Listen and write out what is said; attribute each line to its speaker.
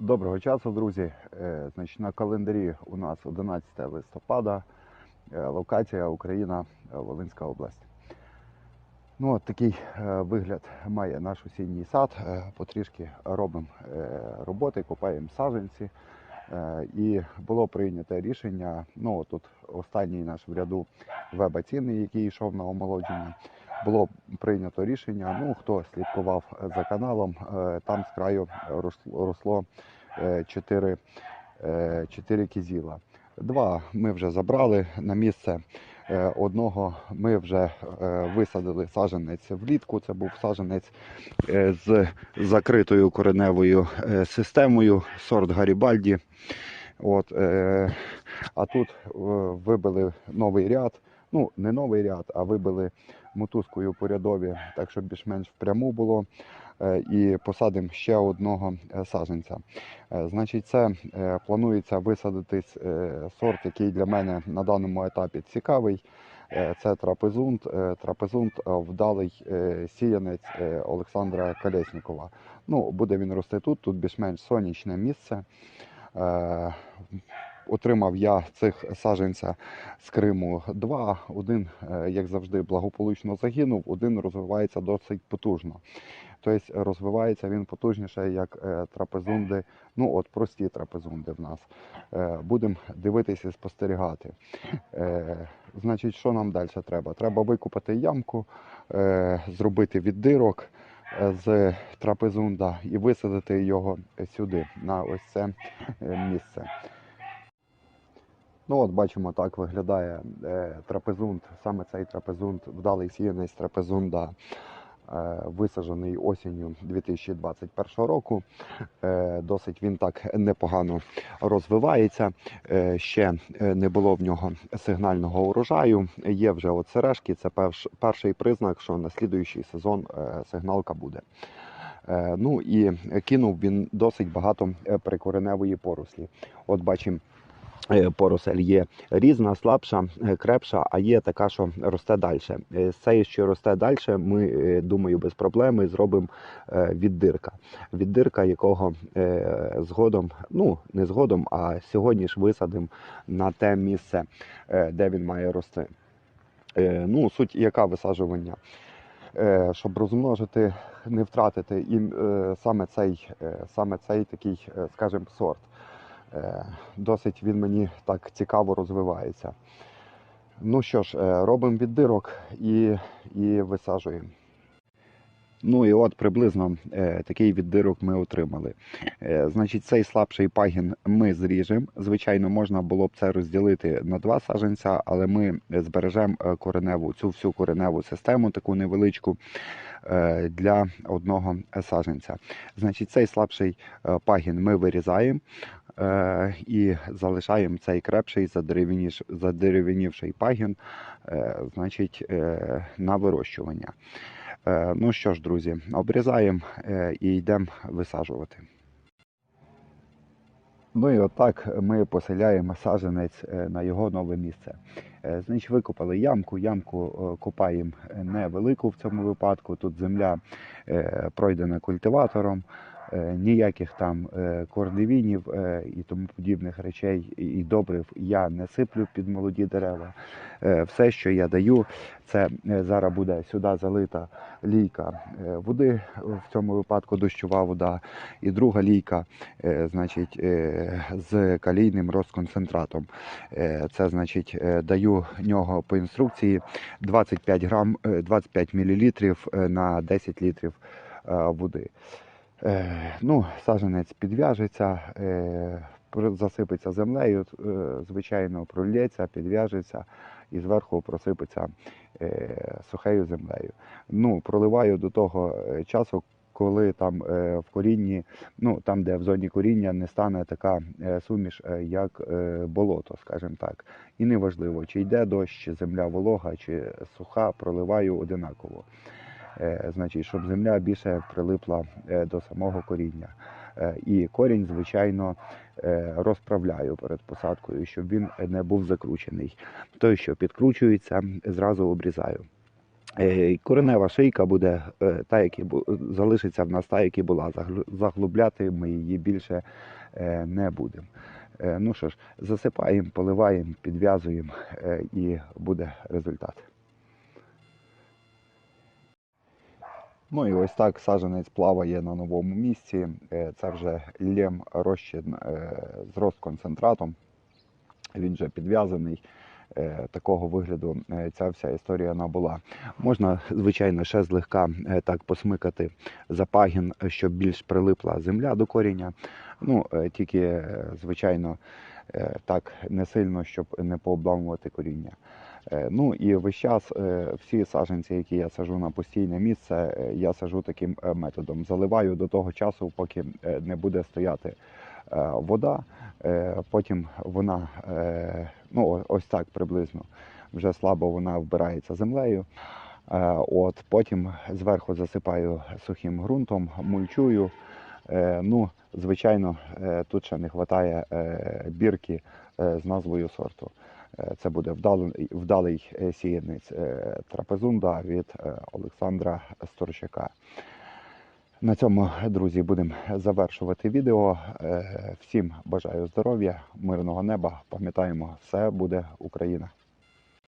Speaker 1: Доброго часу, друзі. Е, Значить, на календарі у нас 11 листопада, Е, локація Україна, е, Волинська область. Ну, от такий вигляд має наш осінній сад. Потрішки робимо роботи, копаємо саджанці. Е, І було прийнято рішення. Ну, тут останній наш в ряду веб-цінний, який йшов на омолодження. Було прийнято рішення. Ну, хто слідкував за каналом, е, там з краю росло- росло е, чотири, е, чотири кізіла. Два ми вже забрали на місце. Е, Одного ми вже е, висадили саджанець влітку. Це був саджанець е, з закритою кореневою е, системою сорт Гарібальді. От, е, а тут е, вибили новий ряд. Ну, не новий ряд, а вибили мотузкою по рядові, так щоб більш-менш впряму було. Е, І посадимо ще одного е, саджанця. Е, Значить, це планується висадити сорт, який для мене на даному етапі цікавий. Це трапезунт. Трапезунт вдалий сіянець Олександра Колєснікова. Ну, буде він рости тут, тут більш-менш сонячне місце. Отримав я цих саджанця з Криму два. Один, е, як завжди, благополучно загинув, один розвивається досить потужно. Тобто розвивається він потужніше, як е, трапезунди, ну от прості трапезунди в нас. Е, Будемо дивитися і спостерігати. Значить, що нам далі треба? Треба викопати ямку, зробити віддирок з трапезунда і висадити його сюди, на ось це місце. Ну от бачимо, так виглядає е, трапезунд, саме цей трапезунд, вдалий сіянець трапезунда, е, висаджений осінню 2021 року. Е, досить він так непогано розвивається. Е, ще е, не було в нього сигнального урожаю. Є вже от сережки, це перш, перший признак, що на слідуючий сезон е, сигналка буде. Е, ну і кинув він досить багато е, прикореневої порослі. От бачимо. Е, Поросель є різна, слабша, е, крепша, а є така, що росте далі. З цієї, що росте далі, ми, е, думаю, без проблеми зробимо е, віддирка. Віддирка, якого е, згодом, ну не згодом, а сьогодні ж висадимо на те місце, е, де він має рости. Е, Ну, суть яка висаджування? Е, Щоб розмножити, не втратити е, саме цей, е, саме цей такий, е, скажімо, сорт. Е, Досить він мені так цікаво розвивається. Ну що ж, е, робимо віддирок і, і висаджуємо. Ну і от приблизно е, такий віддирок ми отримали. Е, значить, цей слабший пагін ми зріжемо. Звичайно, можна було б це розділити на два саджанця, але ми збережемо е, кореневу, цю всю кореневу систему, таку невеличку, е, для одного саджанця. Значить, цей слабший пагін ми вирізаємо. І залишаємо цей крепший задеревініш- пагін, е, значить, е, на вирощування. Е, Ну що ж, друзі, обрізаємо і йдемо висаджувати. Ну і отак ми поселяємо саджанець е, на його нове місце. Значить, викопали ямку. Ямку копаємо невелику в цьому випадку. Тут земля пройдена культиватором. Е, Ніяких там е, корневінів е, і тому подібних речей і- добрив я не сиплю під молоді дерева. Все, що я даю, це зараз буде сюди залита лійка води, в цьому випадку дощова вода, і друга лійка, значить, з калійним розконцентратом. Це значить, даю нього по інструкції 25 грам, е, 25 мілілітрів е, на 10 літрів води. Е, Ну, саджанець підв'яжеться, е, засипеться землею, е, звичайно, пролється, підв'яжеться і зверху просипеться сухею землею. Ну, проливаю до того часу, коли там в корінні, ну там, де в зоні коріння не стане така суміш, як болото, скажімо так. І неважливо, чи йде дощ, чи земля волога, чи суха, проливаю одинаково. Е, Значить, щоб земля більше прилипла е, до самого коріння. Е, І корінь, звичайно, розправляю перед посадкою, щоб він не був закручений. Той, що підкручується, зразу обрізаю. Коренева шийка буде та, як і бу- залишиться в нас та, як і була. Заглубляти ми її більше не будемо. Ну що ж, засипаємо, поливаємо, підв'язуємо і буде результат. Ну і ось так саджанець плаває на новому місці. Е, Це вже лєм розчин е, з розконцентратом. Він вже підв'язаний. Е, Такого вигляду ця вся історія набула. Можна, звичайно, ще злегка так посмикати за пагін, щоб більш прилипла земля до коріння. Ну, тільки, звичайно, так не сильно, щоб не пообламувати коріння. Е, Ну і весь час е, всі саджанці, які я сажу на постійне місце, е, я сажу таким е, методом. Заливаю до того часу, поки е, не буде стояти е, вода. Е, Потім вона, е, ну ось так приблизно, вже слабо вона вбирається землею. Е, От потім зверху засипаю сухим ґрунтом, мульчую. Е, Ну, звичайно, е, тут ще не вистачає бірки е, з назвою сорту. Це буде вдалий, вдалий сіянець трапезунда від Олександра Сторчака. На цьому, друзі, будемо завершувати відео. Всім бажаю здоров'я, мирного неба. Пам'ятаємо, все буде Україна.